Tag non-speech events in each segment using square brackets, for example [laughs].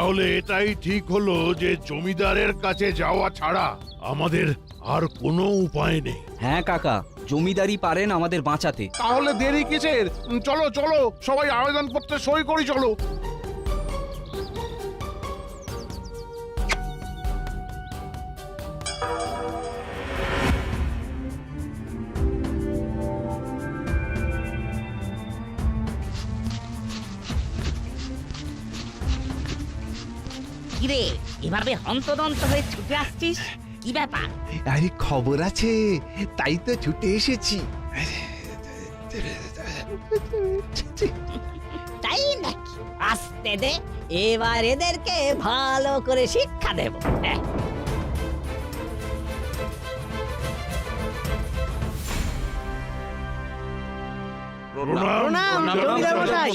তাহলে এটাই ঠিক হলো যে জমিদারের কাছে যাওয়া ছাড়া আমাদের আর কোনো উপায় নেই। হ্যাঁ কাকা জমিদারি পারেন আমাদের বাঁচাতে। তাহলে দেরি কিসের? চলো চলো সবাই আবেদনপত্রে সই করি চলো। এভাবে হন্তদন্ত হয়ে ছুটে আসছিস কি ব্যাপার আরে খবর আছে তাই তো ছুটে এসেছি তাই নাকি আসতে দে এবার এদেরকে ভালো করে শিক্ষা দেব হ্যাঁ প্রণাম, জমিদার মশাই।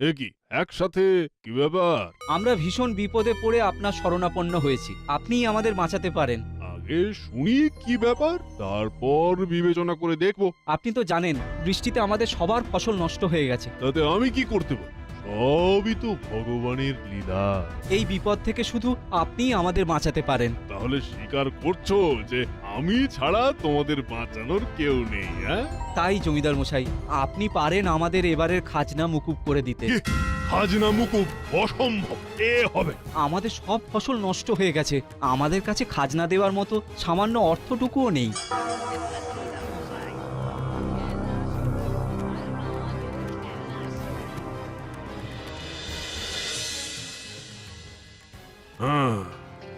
এ কি একসাথে কি ব্যাপার? আমরা ভীষণ বিপদে পড়ে আপনার শরণাপন্ন হয়েছি। আপনিই আমাদের বাঁচাতে পারেন। আগে শুনি কি ব্যাপার তারপর বিবেচনা করে দেখব। আপনি তো জানেন বৃষ্টিতে আমাদের সবার ফসল নষ্ট হয়ে গেছে। তাতে আমি কি করতে পারি? সবই তো ভগবানের লীলা। এই বিপদ থেকে শুধু আপনিই আমাদের বাঁচাতে পারেন। তাহলে স্বীকার করছ যে আমি ছাড়া তোমাদের বাঁচানোর কেউ নেই হ্যাঁ? তাই জমিদার মশাই আপনি পারেন আমাদের এবারের খাজনা মুকুব করে দিতে? খাজনা মুকুব অসম্ভব। এ হবে। আমাদের সব ফসল নষ্ট হয়ে গেছে। আমাদের কাছে খাজনা দেওয়ার মতো সামান্য অর্থটুকুও নেই। হ্যাঁ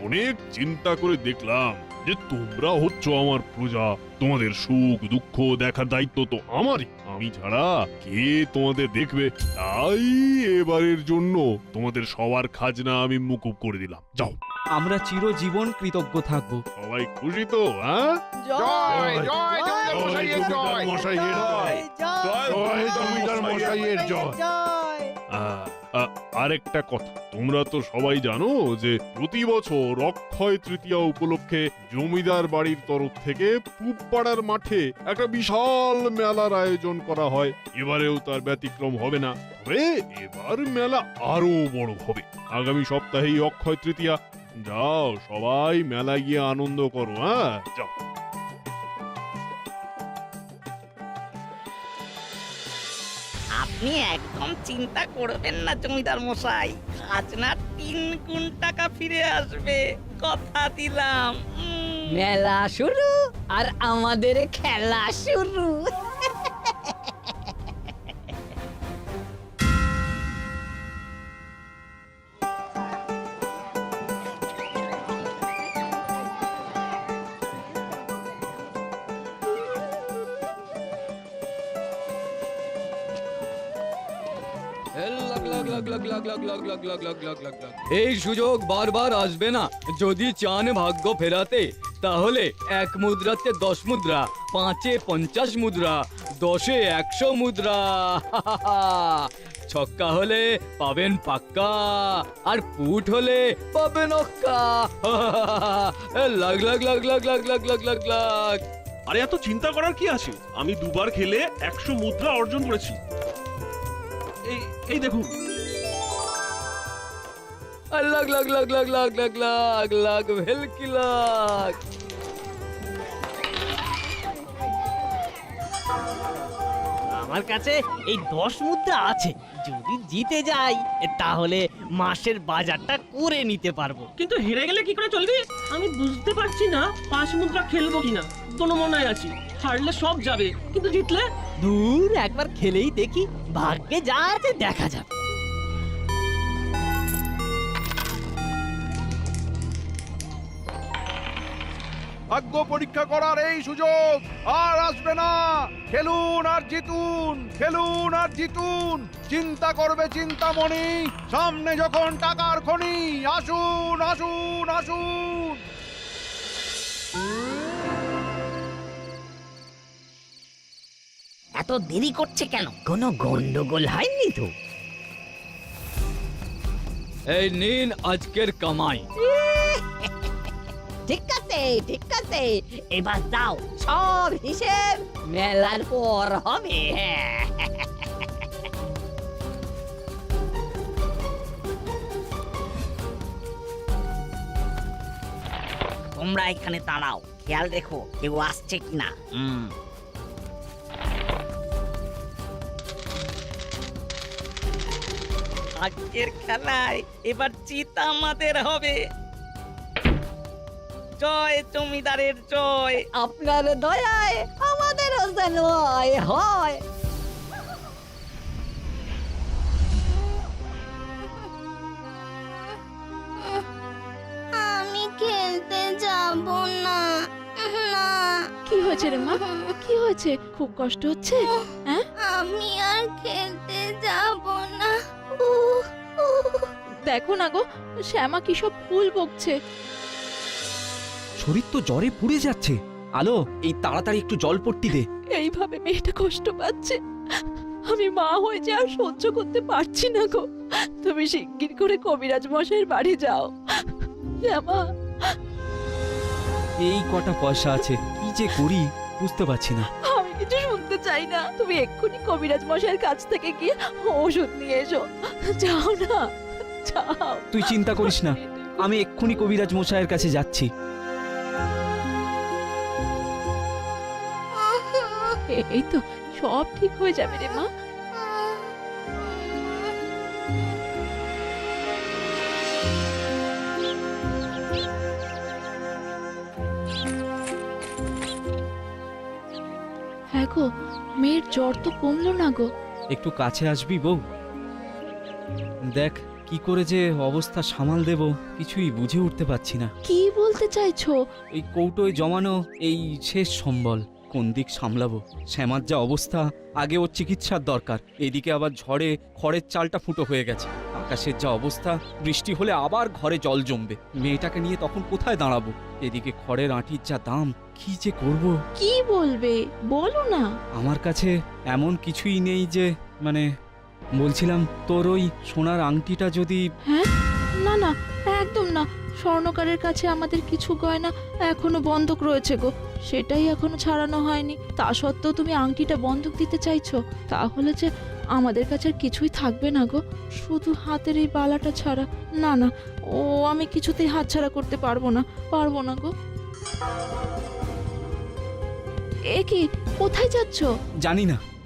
অনেক চিন্তা করে দেখলাম। যে তোমরা হচ্ছ আমার প্রজা তোমাদের সুখ দুঃখ দেখার দায়িত্ব তো আমারই আমি ছাড়া কে তোমাদের দেখবে তাই এবারের জন্য তোমাদের সবার খাজনা আমি মুকুব করে দিলাম যাও আমরা চিরজীবন কৃতজ্ঞ থাকব সবাই খুশি তো হ্যাঁ জয় জয় মশাইয়ের জয় জয় জমিদার মশাইয়ের জয় আহ, আহ, আরেকটা কথা। তোমরা তো সবাই জানো যে প্রতি বছর অক্ষয় তৃতীয়া উপলক্ষে জমিদার বাড়ির তরফ থেকে মাঠে একটা বিশাল মেলার আয়োজন করা হয়। এবারেও তার ব্যতিক্রম হবে না। তবে এবার মেলা আরও বড় হবে। আগামী সপ্তাহেই অক্ষয় তৃতীয়া। যাও সবাই মেলায় গিয়ে আনন্দ করো হ্যাঁ? যাও। আপনি একদম চিন্তা করবেন না, জমিদার মশাই। খাজনার তিন গুণ টাকা ফিরে আসবে, কথা দিলাম। মেলা শুরু, আর আমাদের খেলা শুরু। এই সুযোগ বারবার আসবে না যদি চান ভাগ্য ফেরাতে তাহলে এক মুদ্রাতে দশ মুদ্রা পাঁচে পঞ্চাশ মুদ্রা দশে একশো মুদ্রা ছক্কা হলে পাবেন পাক্কা আর পুট হলে পাবেন অক্কা লাগ লাগ লাগ লাগ লাগ লাগ লাগ লাগ লাগ আরে এত চিন্তা করার কি আছে আমি দুবার খেলে একশো মুদ্রা অর্জন করেছি এই এই দেখুন আর লাগ লাগ লাগ লাগ লাগ লাগ লাগ লাগ ভেলকি লাগ। আমার কাছে এই দশ মুদ্রা আছে। যদি জিতে যাই তাহলে মাসের বাজারটা করে নিতে পারব। কিন্তু হেরে গেলে কি করে চলবি? আমি বুঝতে পারছি না পাঁচ মুদ্রা খেলব কিনা। কোনো মনে আছি। হারলে সব যাবে কিন্তু জিতলে? দূর একবার খেলেই দেখি। ভাগ্যে যা আছে দেখা যাবে। ভাগ্য পরীক্ষা করার এই সুযোগ। আর আসবে না। খেলুন আর জিতুন খেলুন আর জিতুন। চিন্তা করবে চিন্তামণি। সামনে যখন টাকার খনি আসুন আসুন আসুন। এত দেরি করছে কেন? কোনো গন্ডগোল হয়নি তো? এই নিন আজকের কামাই। ঠিক আছে ঠিক আছে। এবার যাও, সব হিসেব মেলার পর হবে। তোমরা এখানে দাঁড়াও, খেয়াল রেখো কেউ আসছে কিনা। হুম। আজকের খেলায় এবার চিতা আমাদের হবে। জয় জমিদারের জয়। আপনার দয়ায় আমাদেরও যেন হয় হয়। আমি খেলতে যাব না না। কি হয়েছে রে মা? কি হয়েছে? খুব কষ্ট হচ্ছে? হ্যাঁ? আমি আর খেলতে যাব না। দেখো না গো শ্যামা কি সব ফুল বকছে। শরীর তো জ্বরে পুড়ে যাচ্ছে। আলো এই তাড়াতাড়ি একটু জল পট্টি দে। এইভাবে মেয়েটা কষ্ট পাচ্ছে। আমি মা হয়ে যে আর সহ্য করতে পারছি না গো। তুমি শিগগির করে কবিরাজ মশাইয়ের বাড়ি যাও। শ্যামা এই কটা পয়সা আছে কি যে করি বুঝতে পারছি না। আমি কিছু শুনতে চাই না। তুমি এক্ষুনি কবিরাজ মশাইয়ের কাছ থেকে গিয়ে ওষুধ নিয়ে এসো। যাও না। যাও। তুই চিন্তা করিস না। আমি এক্ষুনি কবিরাজ মশাইয়ের কাছে যাচ্ছি। এই তো সব ঠিক হয়ে যাবে রে মা। হ্যাঁ গো মেয়ের জ্বর তো কমলো না গো। একটু কাছে আসবি বউ? দেখ কি করে যে অবস্থা সামাল দেব কিছুই বুঝে উঠতে পারছি না। কি বলতে চাইছো? এই কৌটোয় জমানো এই শেষ সম্বল। কোন দিক সামলাবো? শ্যামার যা অবস্থা আগে ওর চিকিৎসার দরকার। এদিকে আবার ঝড়ে খড়ের চালটা ফুটো হয়ে গেছে। আকাশের যা অবস্থা বৃষ্টি হলে আবার ঘরে জল জমবে। মেয়েটাকে নিয়ে তখন কোথায় দাঁড়াবো? এদিকে খড়ের আঁটির যা দাম কি যে করব? কি বলবে? বলো না। আমার কাছে এমন কিছুই নেই যে মানে বলছিলাম তোর ওই সোনার আংটিটা যদি হ্যাঁ? না না একদম না। স্বর্ণকারের কাছে আমাদের কিছু গয়না এখনও বন্ধক রয়েছে গো। সেটাই এখনও ছাড়ানো হয়নি। তা সত্ত্বেও তুমি আংটিটা বন্ধক দিতে চাইছো? তাহলে যে আমাদের কাছে আর কিছুই থাকবে না গো। শুধু হাতের এই বালাটা ছাড়া। না না, ও আমি কিছুতেই হাতছাড়া করতে পারব না। পারব না গো। এ কি? কোথায় যাচ্ছ? জানি না।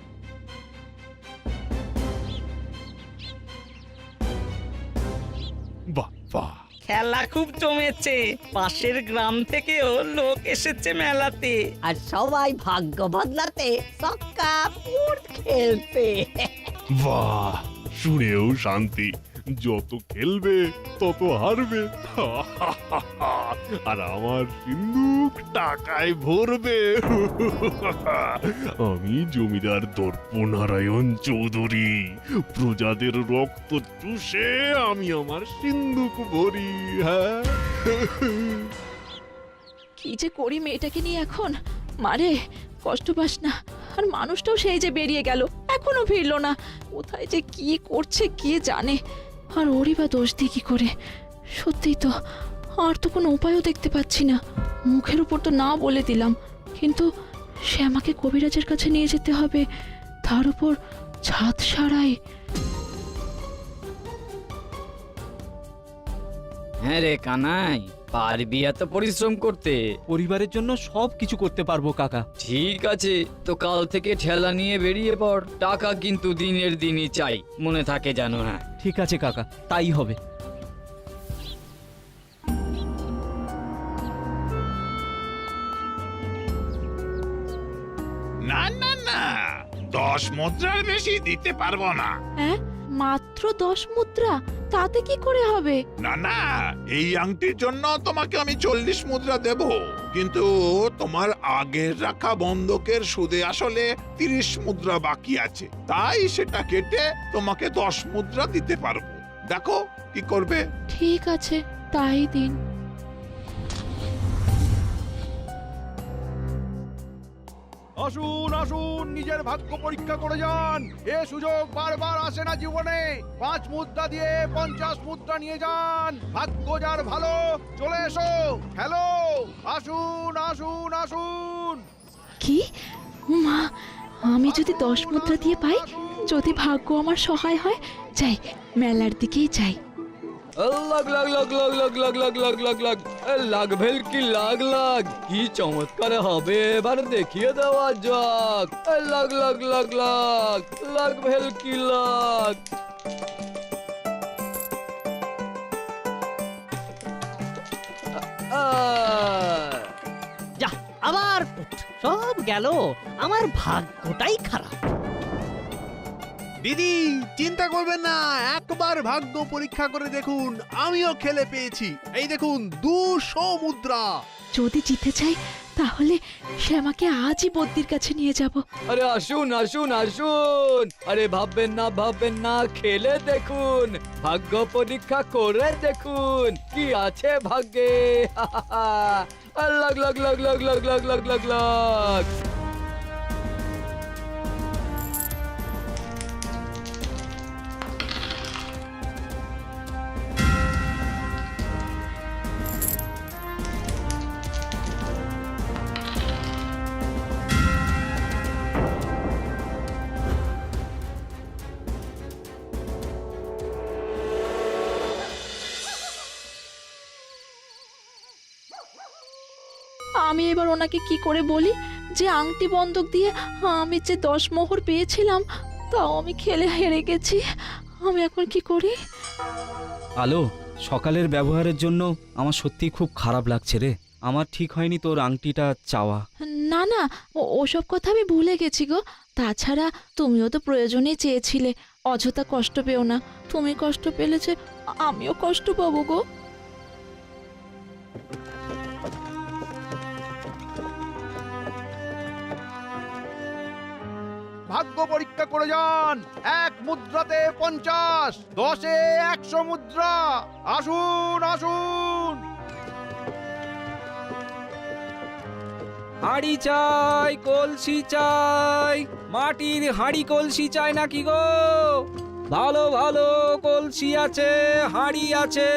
খেলা খুব জমেছে। পাশের গ্রাম থেকেও লোক এসেছে মেলাতে। আর সবাই ভাগ্য বদলাতে সক্কা পুট খেলতে বাহ শুনেও শান্তি। যত খেলবে, তত হারবে। আর আমার সিন্ধুক টাকায় ভরবে। আমি জমিদার দর্পনারায়ণ চৌধুরী। প্রজাদের রক্ত চুষে আমি আমার সিন্ধুক ভরি হ্যাঁ। কি যে করি মেয়েটাকে নিয়ে এখন? মারে কষ্ট পাস না। আর মানুষটাও সেই যে বেরিয়ে গেল, এখনও ফিরলো না। কোথায় যে কি করছে কে জানে? আর ওরই বা দোষ দিই কি করে? সত্যিই তো, আর তো কোনো উপায়ও দেখতে পাচ্ছি না। মুখের উপর তো না বলে দিলাম, কিন্তু সে আমাকে কবিরাজের কাছে নিয়ে যেতে হবে। তার উপর ছাদ সারাই। হ্যাঁ রে কানাই পারবি এত পরিশ্রম করতে? পরিবারের জন্য সব কিছু করতে পারব কাকা। ঠিক আছে তো কাল থেকে ঠেলা নিয়ে বেরিয়ে পড়। টাকা কিন্তু দিনের দিনই চাই মনে থাকে জানো হ্যাঁ। ঠিক আছে কাকা তাই হবে। না না না দশ মুদ্রার বেশি দিতে পারব না। হ্যাঁ? মাত্র দশ মুদ্রা? তাতে কি করে হবে? না না এই আংটির জন্য তোমাকে আমি চল্লিশ মুদ্রা দেব। কিন্তু তোমার আগের রাখা বন্ধকের সুদে আসলে তিরিশ মুদ্রা বাকি আছে। তাই সেটা কেটে তোমাকে দশ মুদ্রা দিতে পারব। দেখো কি করবে। ঠিক আছে তাই দিন। আসুন আসুন নিজের ভাগ্য পরীক্ষা করে যান। এ সুযোগ বারবার আসে না জীবনে। পাঁচ মুদ্রা দিয়ে পঞ্চাশ মুদ্রা নিয়ে যান। ভাগ্য যার ভালো চলে এসো। হ্যালো আসুন আসুন আসুন। কি? মা আমি যদি দশ মুদ্রা দিয়ে পাই যদি ভাগ্য আমার সহায় হয় যাই মেলার দিকেই যাই। লাগ লাগ লাগ লাগ লাগ লাগ লাগ লাগ লাগ লাগ এ, লাগ ভেল কি লাগ লাগ কি চমৎকার হবে এবার দেখিয়ে দেওয়া যাক এ, লাগ লাগ লাগ লাগ লাগ ভেল কি লাগ আহ, যা আবার পুট। সব গেল আমার ভাগ্যটাই খারাপ দিদি চিন্তা করবেন না একবার ভাগ্য পরীক্ষা করে দেখুন আমিও খেলে পেয়েছি। এই দেখুন দুশো মুদ্রা। যদি জিতে চাই তাহলে সে আমাকে আজই বদ্যির কাছে নিয়ে যাব। আরে আসুন আসুন আসুন। আরে ভাববেন না ভাববেন না খেলে দেখুন। ভাগ্য পরীক্ষা করে দেখুন কি আছে ভাগ্যে। [laughs] লাগ লাগ লাগ লাগ লাগ লাগ লাগ লাগ। আমি এবার ওনাকে কি করে বলি? যে আংটি বন্ধক দিয়ে আমি যে দশ মোহর পেয়েছিলাম তাও আমি খেলে হেরে গেছি। আমি এখন কি করি? আলো সকালের ব্যবহারের জন্য আমার সত্যি খুব খারাপ লাগছে রে। আমার ঠিক হয়নি তোর আংটিটা চাওয়া। না না ওসব কথা আমি ভুলে গেছি গো। তাছাড়া তুমিও তো প্রয়োজনেই চেয়েছিলে অযথা কষ্ট পেও না। তুমি কষ্ট পেলে যে আমিও কষ্ট পাবো গো। ভাগ্য পরীক্ষা করে যান। এক মুদ্রাতে পঞ্চাশ, দশে একশো মুদ্রা। আসুন আসুন। হাঁড়ি চাই, কলসি চাই। মাটির হাঁড়ি কলসি চাই নাকি গো? ভালো ভালো কলসি আছে, হাঁড়ি আছে।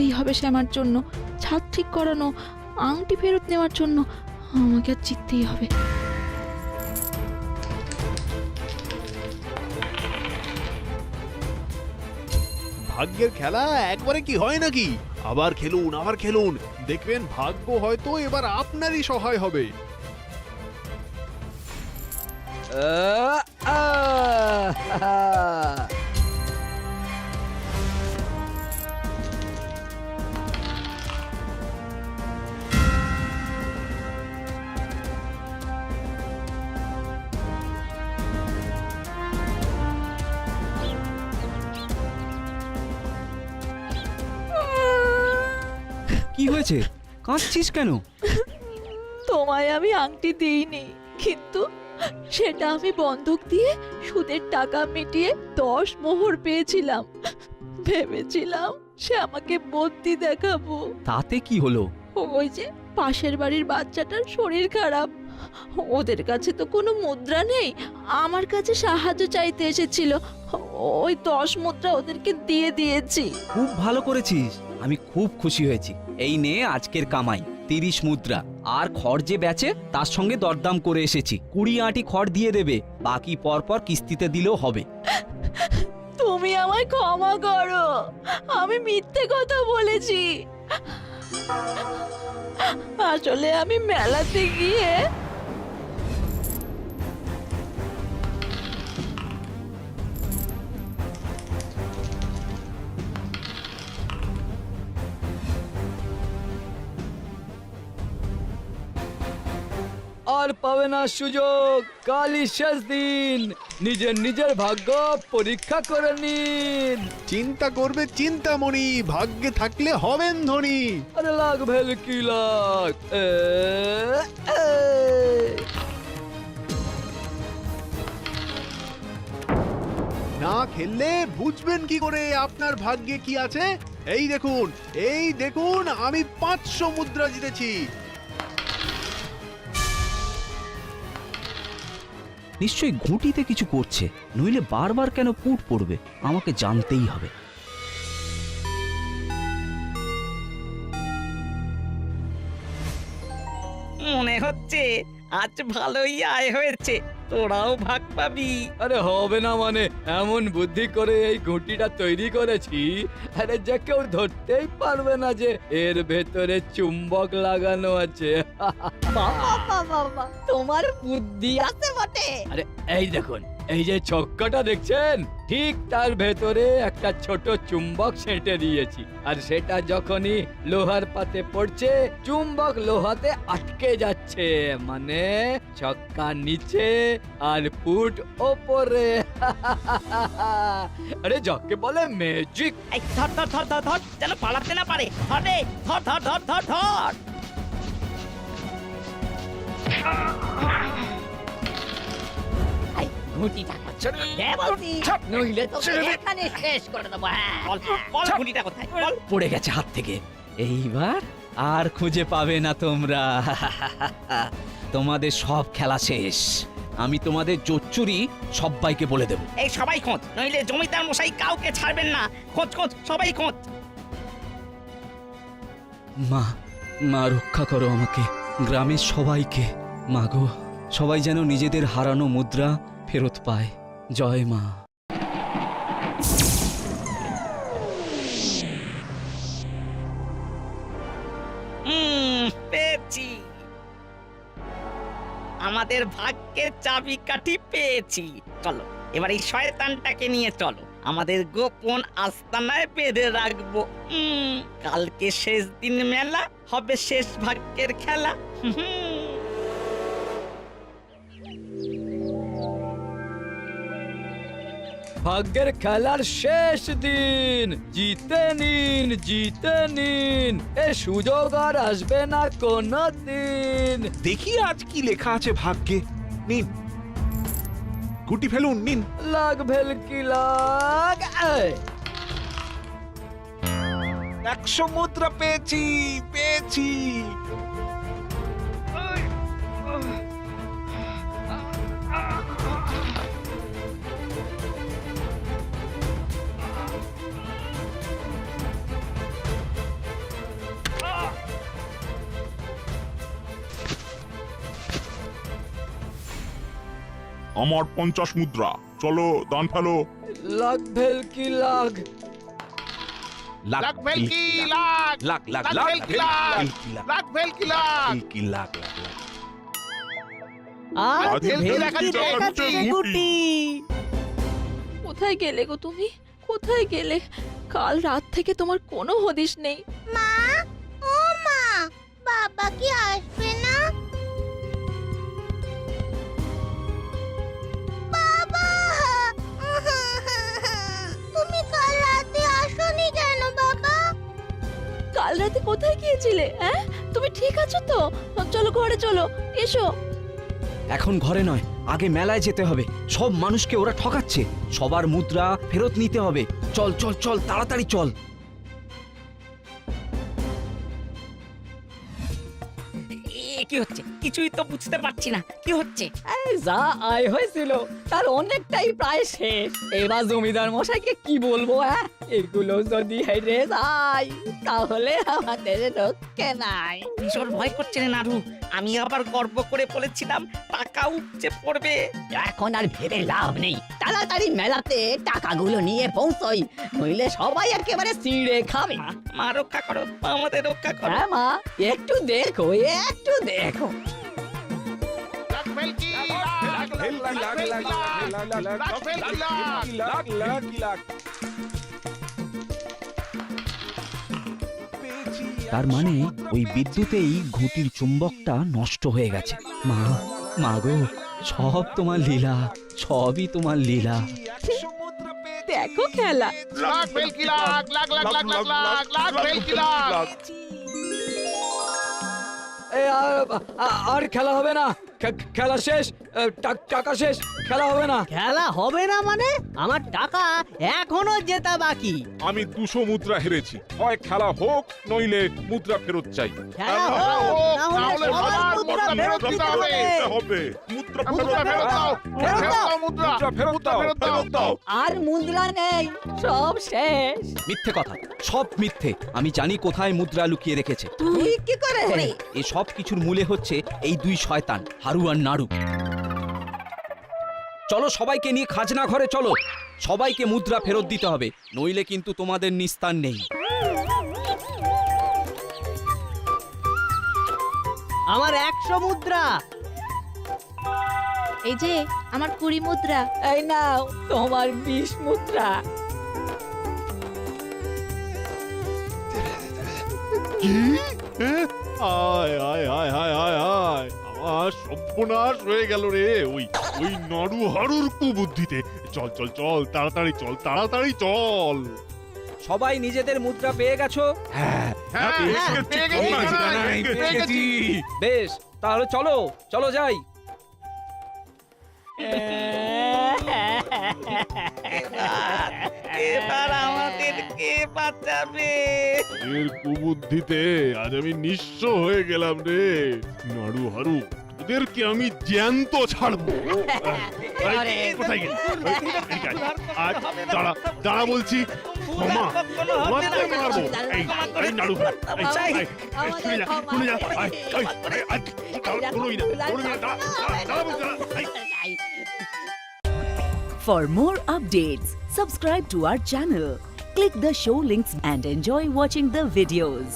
জিততেই হবে শ্যামার জন্য। ছাদ ঠিক করানো আংটি ফেরত নেওয়ার জন্য। আমাকে আর জিততেই হবে। ভাগ্যের খেলা একবারে কি হয় নাকি? আবার খেলুন আবার খেলুন। দেখবেন ভাগ্য হয়তো এবার আপনারই সহায় হবে। আহ, কি হয়েছে? কাঁদছিস কেন? তোমায় আমি আংটি দিইনি কিন্তু সেটা আমি বন্ধক দিয়ে সুদের টাকা মিটিয়ে দশ মোহর পেয়েছিলাম। ভেবেছিলাম সে আমাকে বদ্যি দেখাবো। তাতে কি হলো? ওই যে পাশের বাড়ির বাচ্চাটার শরীর খারাপ। ওদের কাছে তো কোনো মুদ্রা নেই আমার কাছে সাহায্য চাইতে এসেছিল। ওই দশ মুদ্রা ওদেরকে দিয়ে দিয়েছি। খুব ভালো করেছিস আমি খুব খুশি হয়েছি। এই নে আজকের কামাই, তিরিশ মুদ্রা। আর খড় যে বেচে, তার সঙ্গে দরদাম করে এসেছি। কুড়ি আঁটি খড় দিয়ে দেবে, বাকি পরপর কিস্তিতে দিলেও হবে। তুমি আমায় ক্ষমা করো। আমি মিথ্যে কথা বলেছি। আসলে আমি মেলাতে গিয়ে আর পাবে না সুযোগ। কালই শেষ দিন। নিজের নিজের ভাগ্য পরীক্ষা করে নিন। চিন্তা করবে চিন্তামণি ভাগ্যে থাকলে হবেন ধনী। আরে লাগ ভেল কি লাগ? এ, এ। না খেললে বুঝবেন কি করে আপনার ভাগ্যে কি আছে? এই দেখুন এই দেখুন আমি পাঁচশো মুদ্রা জিতেছি। নিশ্চয়ই ঘুঁটিতে কিছু করছে, নইলে বারবার কেন পুট পড়বে? আমাকে জানতেই হবে। মনে হচ্ছে আজ ভালোই আয় হয়েছে। তোরাও ভাগ পাবি। আরে হবে না মানে এমন বুদ্ধি করে এই ঘুঁটিটা তৈরি করেছি আরে যে কেউ ধরতেই পারবে না যে এর ভেতরে চুম্বক লাগানো আছে। বাবা বাবা বাবা তোমার বুদ্ধি আছে বটে। আরে এই দেখুন এই যে ছক্কাটা দেখছেন? ঠিক তার ভেতরে একটা ছোট চুম্বক সেঁটে দিয়েছি। আর সেটা যখনই লোহার পাতে পড়ছে, চুম্বক লোহাতে আটকে যাচ্ছে। মানে চক্কা নিচে আর পুট ওপরে। [laughs] আরে যাকে বলে ম্যাজিক এই ধর ধর ধর ধর ধর, যেন পালাতে না পারে। রে, ধর ধর ধর ধর ধর। ঘুঁটিটা দে বলছি। নইলে তো এখানে শেষ করে দেবো হ্যাঁ। বল বল। ঘুড়িটা কোথায়? বল। পড়ে গেছে হাত থেকে। এইবার আর খুঁজে পাবে না তোমরা। [laughs] তোমাদের সব খেলা শেষ। আমি তোমাদের জোচ্চুরি সবাইকে বলে দেব। এই সবাই খোঁজ নইলে জমিদার মশাই কাউকে ছাড়বেন না। খোঁজ খোঁজ সবাই খোঁজ। মা মা রক্ষা করো আমাকে। গ্রামের সবাইকে। মা গো সবাই যেন নিজেদের হারানো মুদ্রা ফেরত পায়। জয় মা। পেয়েছি। আমাদের ভাগ্যের চাবিকাঠি পেয়েছি। চলো, এবার এই শয়তানটাকে নিয়ে চলো। আমাদের গোপন আস্তানায় বেঁধে রাখব। কালকে শেষ দিন মেলা, হবে শেষ ভাগ্যের খেলা। হুম। ভাগ্যের খেলার শেষ দিন। জিতে নিন জিতে নিন। এ সুযোগ আর আসবে না কোনো দিন দেখি আজ কি লেখা আছে ভাগ্যে। নিন। গুটি ফেলুন নিন। লাগ ভেলকি লাগ? একশো মুদ্রা পেয়েছি পেয়েছি। আমার পঞ্চাশ মুদ্রা। চলো দান ফেলো। লাগ ভেলকি লাগ লাখ? ভেলকি লাখ লাখ? লাখ? লাখ ভেলকি লাখ লাখ ভেলকি লাখ? ভেলকি লাখ লাখ লাখ? আর গুটি? কোথায় গেলে গো তুমি? কোথায় গেলে? কাল রাত থেকে তোমার কোনো হদিশ নেই। মা ও মা বাবা কি আসবে কাল রাতে কোথায় গিয়েছিলে হ্যাঁ? তুমি ঠিক আছো তো? চলো ঘরে চলো এসো। এখন ঘরে নয় আগে মেলায় যেতে হবে। সব মানুষকে ওরা ঠকাচ্ছে। সবার মুদ্রা ফেরত নিতে হবে। চল চল চল তাড়াতাড়ি চল। এ কি হচ্ছে? কিছুই তো বুঝতে পারছি না। কি হচ্ছে? এই যা আয় হয়েছিল তার অনেকটাই প্রায় শেষ। এবার জমিদার মশাইকে কি বলব হ্যাঁ? এগুলো যদি হেরে যায় তাহলে আমাদের রক্ষে নাই। ভীষণ ভয় করছে রে নাড়ু আমি আবার গর্ব করে বলেছিলাম টাকা উপচে পড়বে। এখন আর ভেবে লাভ নেই। তাড়াতাড়ি মেলাতে টাকাগুলো নিয়ে পৌঁছই নইলে সবাই একেবারে সিঁড়ে খাবে। মা রক্ষা করো আমাদের রক্ষা করো। হ্যাঁ মা একটু দেখো একটু দেখো। লাখ লাখ লাখ লাখ লাখ লাখ লাখ তার মানে ওই বিদ্যুতেই ঘুঁটির চুম্বকটা নষ্ট হয়ে গেছে। মা মা গো সব তোমার লীলা সবই তোমার লীলা। দেখো খেলা। লাখ ভেলকি লাখ লাখ লাখ লাখ লাখ লাখ লাখ ভেলকি লাখ। আর- খেলা হবে না। খেলা শেষ? টাকা শেষ? খেলা হবে না। খেলা হবে না মানে? আমার টাকা এখনও জেতা বাকি। আমি দুশো মুদ্রা হেরেছি। হয় খেলা হোক নইলে মুদ্রা ফেরত চাই। খেলা হোক না হলে সবার মুদ্রা ফেরত দিতে হবে। মুদ্রা মুদ্রা ফেরত ফেরত দাও, ফেরত ফেরত দাও। মুদ্রা মুদ্রা ফেরত দাও ফেরত দাও। আর মুদ্রা নেই। সব শেষ। মিথ্যে কথা। সব মিথ্যে। আমি জানি কোথায় মুদ্রা লুকিয়ে রেখেছে। তুই কি করে? এ সব কিছুর মূলে হচ্ছে এই দুই শয়তান। হারু আর নাড়ু। চলো সবাইকে নিয়ে খাজনা ঘরে চলো। সবাইকে মুদ্রা ফেরত দিতে হবে নইলে কিন্তু তোমাদের নিস্তার নেই। আমার একশো মুদ্রা। এই যে আমার কুড়ি মুদ্রা। এই নাও তোমার বিষ মুদ্রা। কি? এ? আয় আয় আয় আয় আয় আয়। সর্বনাশ হয়ে গেল রে। ওই ওই নড়ু হাড়ুর কুবুদ্ধিতে। চল চল চল তাড়াতাড়ি চল তাড়াতাড়ি চল। সবাই নিজেদের মুদ্রা পেয়ে গেছো? হ্যাঁ। বেশ তাহলে চলো চলো যাই। এবার আমাদের কে বাঁচাবে? এর কুবুদ্ধিতে আজ আমি নিঃস্ব হয়ে গেলাম রে নাড়ু হারু তোদেরকে আমি জ্যান্ত ছাড়বো এই, কোথায় গেলি এই, এদিকে আয়। আয়, দাঁড়া দাঁড়া বলছি ক্ষমা ক্ষমা তোকে মারবো এই এই নাড়ু হারু, এই, এই, এই, শুনে যা শুনে যা আয়, এই, এই, আয়, দাঁড়া, দৌড়োই না, দৌড়োই না, দাঁড়া, দাঁড়া, দাঁড়া বলছি, দাঁড়া, এই। For more updates, subscribe to our channel, click the show links and enjoy watching the videos.